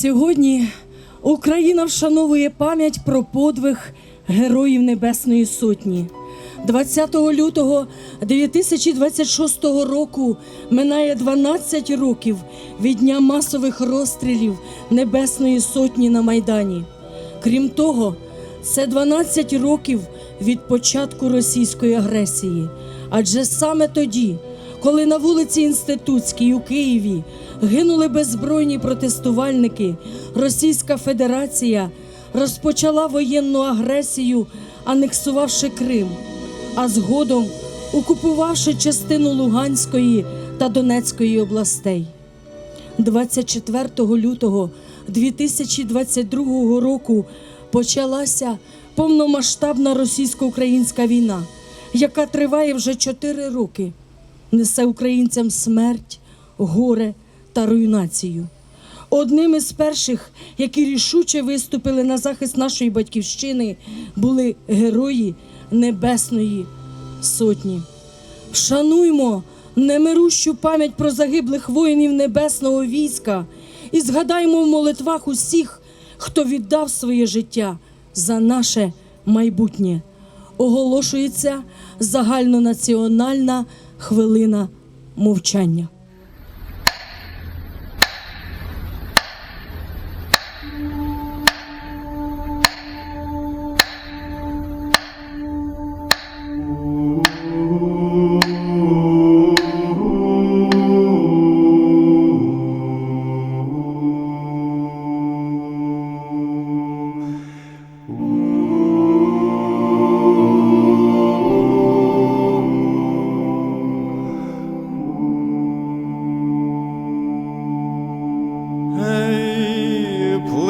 Сьогодні Україна вшановує пам'ять про подвиг Героїв Небесної Сотні. 20 лютого 2026 року минає 12 років від дня масових розстрілів Небесної Сотні на Майдані. Крім того, це 12 років від початку російської агресії. Адже саме тоді, коли на вулиці Інститутській у Києві гинули беззбройні протестувальники, Російська Федерація розпочала воєнну агресію, анексувавши Крим, а згодом окупувавши частину Луганської та Донецької областей. 24 лютого 2022 року почалася повномасштабна російсько-українська війна, яка триває вже 4 роки, несе українцям смерть, горе та руйнацію. Одним із перших, які рішуче виступили на захист нашої батьківщини, були герої Небесної Сотні. Вшануймо немирущу пам'ять про загиблих воїнів небесного війська і згадаймо в молитвах усіх, хто віддав своє життя за наше майбутнє. Оголошується загальнонаціональна хвилина мовчання.